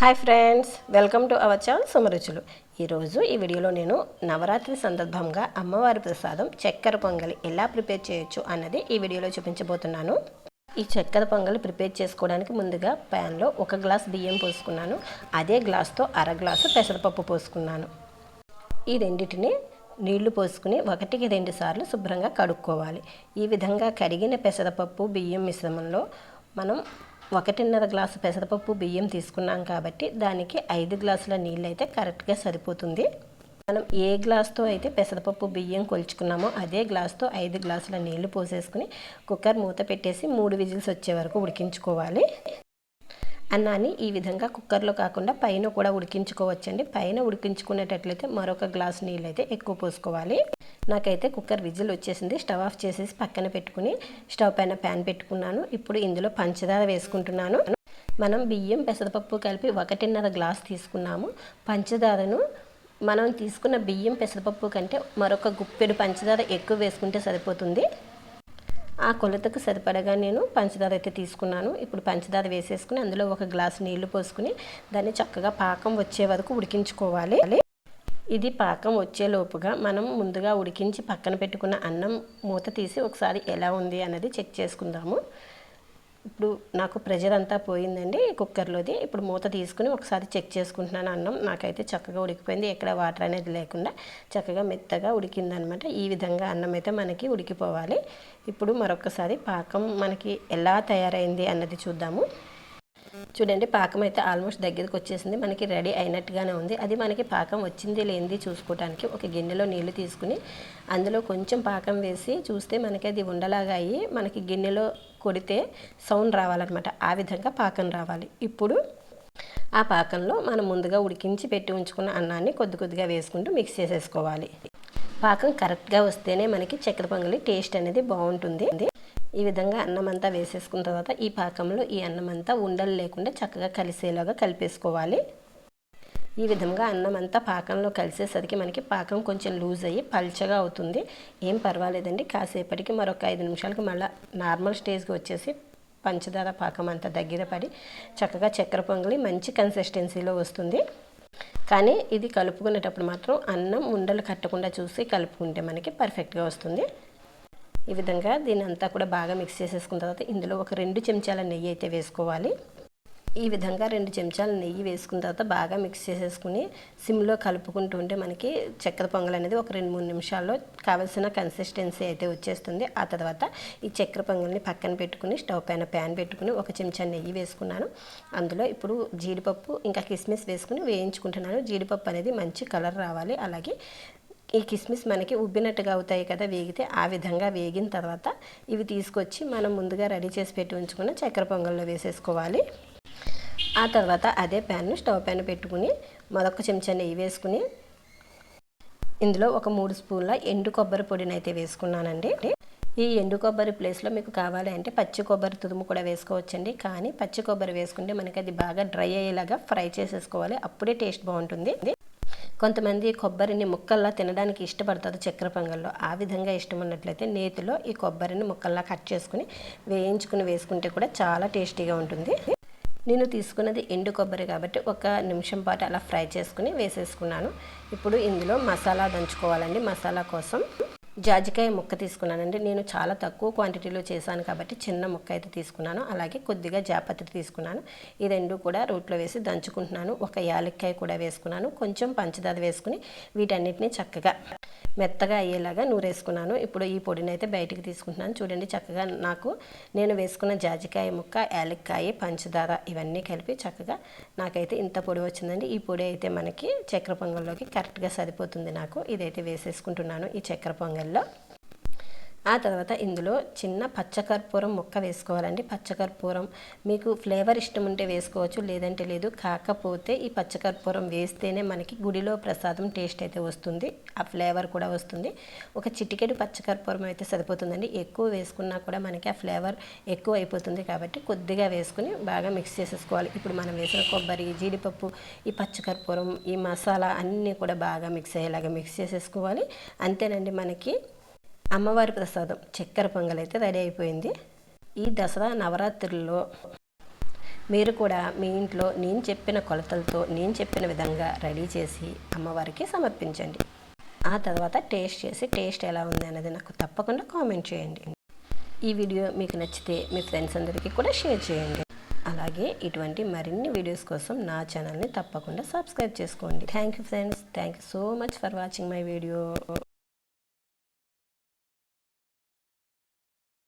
Hi friends welcome to our channel Sumaruchulu. ఈరోజు ఈ వీడియోలో నేను నవరాత్రి సందర్భంగా అమ్మవారి ప్రసాదం చక్కెర పొంగలి ఎలా ప్రిపేర్ చేయొచ్చు అన్నది ఈ వీడియోలో చూపించబోతున్నాను. ఈ చక్కెర పొంగలి ప్రిపేర్ చేసుకోవడానికి ముందుగా ప్యాన్లో ఒక గ్లాస్ బియ్యం పోసుకున్నాను. అదే గ్లాస్తో అర గ్లాసు పెసరపప్పు పోసుకున్నాను. ఈ రెండింటిని నీళ్ళు పోసుకుని ఒకటికి రెండు సార్లు శుభ్రంగా కడుక్కోవాలి. ఈ విధంగా కడిగిన పెసరపప్పు బియ్యం మిశ్రమంలో మనం ఒకటిన్నర గ్లాసు పెసరపప్పు బియ్యం తీసుకున్నాం కాబట్టి దానికి ఐదు గ్లాసుల నీళ్ళు అయితే కరెక్ట్గా సరిపోతుంది. మనం ఏ గ్లాస్తో అయితే పెసరపప్పు బియ్యం కొలుచుకున్నామో అదే గ్లాస్తో ఐదు గ్లాసుల నీళ్ళు పోసేసుకుని కుక్కర్ మూత పెట్టేసి మూడు విజిల్స్ వచ్చే వరకు ఉడికించుకోవాలి. అన్నాన్ని ఈ విధంగా కుక్కర్లో కాకుండా పైన కూడా ఉడికించుకోవచ్చండి. పైన ఉడికించుకునేటట్లయితే మరొక గ్లాస్ నీళ్ళు అయితే ఎక్కువ పోసుకోవాలి. నాకైతే కుక్కర్ విజిల్ వచ్చేసింది. స్టవ్ ఆఫ్ చేసేసి పక్కన పెట్టుకుని స్టవ్ పైన ప్యాన్ పెట్టుకున్నాను. ఇప్పుడు ఇందులో పంచదార వేసుకుంటున్నాను. మనం బియ్యం పెసరపప్పు కలిపి ఒకటిన్నర గ్లాస్ తీసుకున్నాము. పంచదారను మనం తీసుకున్న బియ్యం పెసరపప్పు కంటే మరొక గుప్పెడు పంచదార ఎక్కువ వేసుకుంటే సరిపోతుంది. ఆ కొలతకు సరిపడగా నేను పంచదార అయితే తీసుకున్నాను. ఇప్పుడు పంచదార వేసేసుకుని అందులో ఒక గ్లాస్ నీళ్ళు పోసుకుని దాన్ని చక్కగా పాకం వచ్చే వరకు ఉడికించుకోవాలి. ఇది పాకం వచ్చేలోపుగా మనం ముందుగా ఉడికించి పక్కన పెట్టుకున్న అన్నం మూత తీసి ఒకసారి ఎలా ఉంది అన్నది చెక్ చేసుకుందాము. ఇప్పుడు నాకు ప్రెషర్ అంతా పోయిందండి కుక్కర్లోది. ఇప్పుడు మూత తీసుకుని ఒకసారి చెక్ చేసుకుంటున్నాను అన్నం. నాకైతే చక్కగా ఉడికిపోయింది. ఎక్కడ వాటర్ అనేది లేకుండా చక్కగా మెత్తగా ఉడికిందనమాట. ఈ విధంగా అన్నం అయితే మనకి ఉడికిపోవాలి. ఇప్పుడు మరొకసారి పాకం మనకి ఎలా తయారైంది అన్నది చూద్దాము. చూడండి పాకం అయితే ఆల్మోస్ట్ దగ్గరికి వచ్చేసింది. మనకి రెడీ అయినట్టుగానే ఉంది. అది మనకి పాకం వచ్చింది లేనిది చూసుకోవడానికి ఒక గిన్నెలో నీళ్ళు తీసుకుని అందులో కొంచెం పాకం వేసి చూస్తే మనకి అది ఉండలాగా అయ్యి మనకి గిన్నెలో కొడితే సౌండ్ రావాలన్నమాట. ఆ విధంగా పాకం రావాలి. ఇప్పుడు ఆ పాకంలో మనం ముందుగా ఉడికించి పెట్టి ఉంచుకున్న అన్నాన్ని కొద్ది కొద్దిగా వేసుకుంటూ మిక్స్ చేసేసుకోవాలి. పాకం కరెక్ట్గా వస్తేనే మనకి చక్కెర పొంగలి టేస్ట్ అనేది బాగుంటుంది. ఈ విధంగా అన్నం అంతా వేసేసుకున్న తర్వాత ఈ పాకంలో ఈ అన్నం అంతా ఉండలు లేకుండా చక్కగా కలిసేలాగా కలిపేసుకోవాలి. ఈ విధంగా అన్నం అంతా పాకంలో కలిసేసరికి మనకి పాకం కొంచెం లూజ్ అయ్యి పల్చగా అవుతుంది. ఏం పర్వాలేదండి. కాసేపటికి మరొక ఐదు నిమిషాలకి మళ్ళీ నార్మల్ స్టేజ్కి వచ్చేసి పంచదార పాకం అంతా దగ్గర పడి చక్కగా చక్కెర పొంగలి మంచి కన్సిస్టెన్సీలో వస్తుంది. కానీ ఇది కలుపుకునేటప్పుడు మాత్రం అన్నం ఉండలు కట్టకుండా చూసి కలుపుకుంటే మనకి పర్ఫెక్ట్గా వస్తుంది. ఈ విధంగా దీని అంతా కూడా బాగా మిక్స్ చేసేసుకున్న తర్వాత ఇందులో ఒక రెండు చెంచాల నెయ్యి అయితే వేసుకోవాలి. ఈ విధంగా రెండు చెంచాల నెయ్యి వేసుకున్న తర్వాత బాగా మిక్స్ చేసేసుకుని సిమ్లో కలుపుకుంటూ ఉంటే మనకి చక్కెర పొంగల్ అనేది ఒక రెండు మూడు నిమిషాల్లో కావలసిన కన్సిస్టెన్సీ అయితే వచ్చేస్తుంది. ఆ తర్వాత ఈ చక్కెర పొంగల్ని పక్కన పెట్టుకుని స్టవ్ పైన ప్యాన్ పెట్టుకుని ఒక చెంచా నెయ్యి వేసుకున్నాను. అందులో ఇప్పుడు జీడిపప్పు ఇంకా కిస్మిస్ వేసుకుని వేయించుకుంటున్నాను. జీడిపప్పు అనేది మంచి కలర్ రావాలి. అలాగే ఈ కిస్మిస్ మనకి ఉబ్బినట్టుగా అవుతాయి కదా వేగితే ఆ విధంగా వేగిన తర్వాత ఇవి తీసుకొచ్చి మనం ముందుగా రెడీ చేసి పెట్టి ఉంచుకున్న చక్కెర పొంగల్లో వేసేసుకోవాలి. ఆ తర్వాత అదే ప్యాన్ను స్టవ్ పైన పెట్టుకుని మరొక చెంచా నెయ్యి వేసుకుని ఇందులో ఒక మూడు స్పూన్ల ఎండు కొబ్బరి పొడిని అయితే వేసుకున్నానండి. ఈ ఎండు కొబ్బరి ప్లేస్లో మీకు కావాలి అంటే పచ్చి కొబ్బరి తురుము కూడా వేసుకోవచ్చండి. కానీ పచ్చి కొబ్బరి వేసుకుంటే మనకి అది బాగా డ్రై అయ్యేలాగా ఫ్రై చేసేసుకోవాలి. అప్పుడే టేస్ట్ బాగుంటుంది. కొంతమంది కొబ్బరిని ముక్కల్లా తినడానికి ఇష్టపడతారు చక్కెర పొంగల్లో. ఆ విధంగా ఇష్టం ఉన్నట్లయితే నేతిలో ఈ కొబ్బరిని ముక్కల్లా కట్ చేసుకుని వేయించుకుని వేసుకుంటే కూడా చాలా టేస్టీగా ఉంటుంది. నేను తీసుకున్నది ఎండు కొబ్బరి కాబట్టి ఒక నిమిషం పాటు అలా ఫ్రై చేసుకుని వేసేసుకున్నాను. ఇప్పుడు ఇందులో మసాలా దంచుకోవాలండి. మసాలా కోసం జాజికాయ ముక్క తీసుకున్నానండి. నేను చాలా తక్కువ క్వాంటిటీలో చేశాను కాబట్టి చిన్న ముక్క అయితే తీసుకున్నాను. అలాగే కొద్దిగా జాపత్రి తీసుకున్నాను. ఈ రెండు కూడా రోట్లో వేసి దంచుకుంటున్నాను. ఒక యాలక్కాయ కూడా వేసుకున్నాను. కొంచెం పంచదార వేసుకుని వీటన్నిటిని చక్కగా మెత్తగా అయ్యేలాగా నూరేసుకున్నాను. ఇప్పుడు ఈ పొడిని అయితే బయటికి తీసుకుంటున్నాను. చూడండి చక్కగా నాకు నేను వేసుకున్న జాజికాయ ముక్క యాలక్కాయ పంచదార ఇవన్నీ కలిపి చక్కగా నాకైతే ఇంత పొడి వచ్చిందండి. ఈ పొడి అయితే మనకి చక్కెర పొంగల్లోకి కరెక్ట్గా సరిపోతుంది నాకు. ఇదైతే వేసేసుకుంటున్నాను ఈ చక్కెర పొంగల్లో ఆ తర్వాత ఇందులో చిన్న పచ్చకర్పూరం ముక్క వేసుకోవాలండి. పచ్చకర్పూరం మీకు ఫ్లేవర్ ఇష్టం ఉంటే వేసుకోవచ్చు లేదంటే లేదు. కాకపోతే ఈ పచ్చకర్పూరం వేస్తేనే మనకి గుడిలో ప్రసాదం టేస్ట్ అయితే వస్తుంది. ఆ ఫ్లేవర్ కూడా వస్తుంది. ఒక చిటికెడు పచ్చకర్పూరం అయితే సరిపోతుందండి. ఎక్కువ వేసుకున్నా కూడా మనకి ఆ ఫ్లేవర్ ఎక్కువ అయిపోతుంది కాబట్టి కొద్దిగా వేసుకుని బాగా మిక్స్ చేసేసుకోవాలి. ఇప్పుడు మనం వేసిన కొబ్బరి జీడిపప్పు ఈ పచ్చకర్పూరం ఈ మసాలా అన్నీ కూడా బాగా మిక్స్ అయ్యేలాగా మిక్స్ చేసేసుకోవాలి. అంతేనండి మనకి అమ్మవారి ప్రసాదం చక్కెర పొంగల్ అయితే రెడీ అయిపోయింది. ఈ దసరా నవరాత్రుల్లో మీరు కూడా మీ ఇంట్లో నేను చెప్పిన కొలతలతో నేను చెప్పిన విధంగా రెడీ చేసి అమ్మవారికి సమర్పించండి. ఆ తర్వాత టేస్ట్ చేసి టేస్ట్ ఎలా ఉంది అనేది నాకు తప్పకుండా కామెంట్ చేయండి. ఈ వీడియో మీకు నచ్చితే మీ ఫ్రెండ్స్ అందరికీ కూడా షేర్ చేయండి. అలాగే ఇటువంటి మరిన్ని వీడియోస్ కోసం నా ఛానల్ని తప్పకుండా సబ్స్క్రైబ్ చేసుకోండి. Thank you friends thank you so much for watching my video